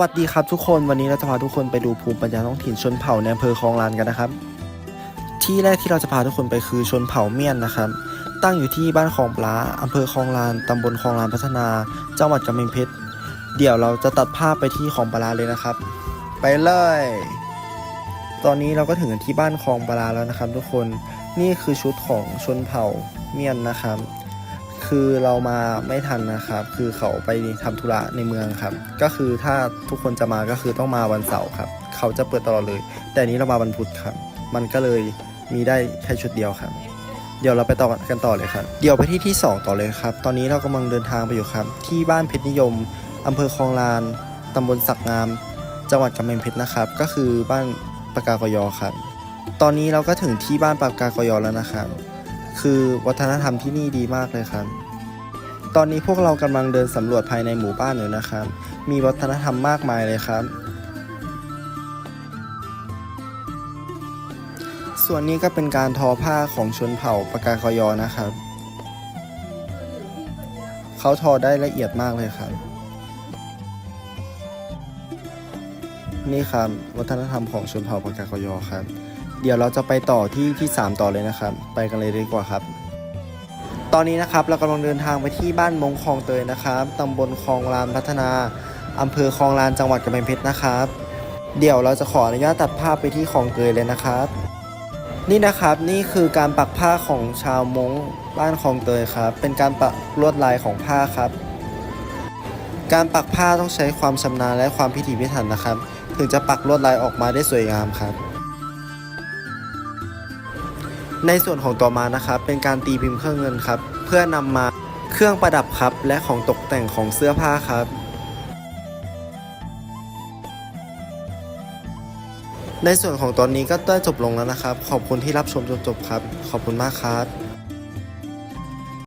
วัสดีครับทุกคนวันนี้เราจะพาทุกคนไปดูภูมิปัญญาท้องถิ่นชนเผ่าในอำเภอคลองลานกันนะครับ ที่แรกที่เราจะพาทุกคนไปคือชนเผ่าเมียนนะครับ ตั้งอยู่ที่บ้านคลองปลาอำเภอคลองลานตำบลคลองลานพัฒนาจังหวัดกำแพงเพชรเดี๋ยวเราจะตัดภาพไปที่คลองปลาเลยนะครับ ไปเลย ตอนนี้เราก็ถึงที่บ้านคลองปลาแล้วนะครับ ทุกคนนี่คือชุดของชนเผ่าเมียนนะครับ คือเรามาไม่ทันนะครับ คือเขาไปทำธุระในเมืองครับ ก็คือถ้าทุกคนจะมาก็คือต้องมาวันเสาร์ครับ เขาจะเปิดตลอดเลย แต่นี้เรามาวันพุธครับ มันก็เลยมีได้แค่ชุดเดียวครับ เดี๋ยวเราไปต่อกันต่อเลยครับ เดี๋ยวไปที่ที่ 2 ต่อเลยครับ ตอนนี้เรากำลังเดินทางไปอยู่ครับ ที่บ้านเพชรนิยมอำเภอคลองลานตำบลสักงาม จังหวัดกำแพงเพชรนะครับ ก็คือบ้านปากากยอครับ ตอนนี้เราก็ถึงที่บ้านปากากยอแล้วนะครับ คือวัฒนธรรมที่นี่ดีมากเลยครับ ตอนนี้พวกเรากำลังเดินสำรวจภายในหมู่บ้านอยู่นะครับ มีวัฒนธรรมมากมายเลยครับ ส่วนนี้ก็เป็นการทอผ้าของชนเผ่าปากากยอนะครับ เขาทอได้ละเอียดมากเลยครับ นี่ครับวัฒนธรรมของชนเผ่าปากากยอครับ เดี๋ยวเราจะไปต่อที่ที่ 3 ต่อเลยนะครับ ไปกันเลยดีกว่าครับ ตอนนี้นะครับเรากำลังเดินทางไปที่บ้านมงคลองเตยนะครับตำบลคลองลานพัฒนาอำเภอคลองลานจังหวัดกำแพงเพชรนะครับ เดี๋ยวเราจะขออนุญาตตัดภาพไปที่คลองเตยเลยนะครับ นี่นะครับนี่คือการปักผ้าของชาวมงบ้านคลองเตยครับ เป็นการปักลวดลายของผ้าครับ การปักผ้าต้องใช้ความชำนาญและความพิถีพิถันนะครับ ถึงจะปักลวดลายออกมาได้สวยงามครับ ในส่วนของต่อมานะครับ เป็นการตีพิมพ์เครื่องเงินครับ เพื่อนำมาเครื่องประดับครับ และของตกแต่งของเสื้อผ้าครับ ในส่วนของตอนนี้ก็ได้จบลงแล้วนะครับ ขอบคุณที่รับชมจนจบครับ ขอบคุณมากครับ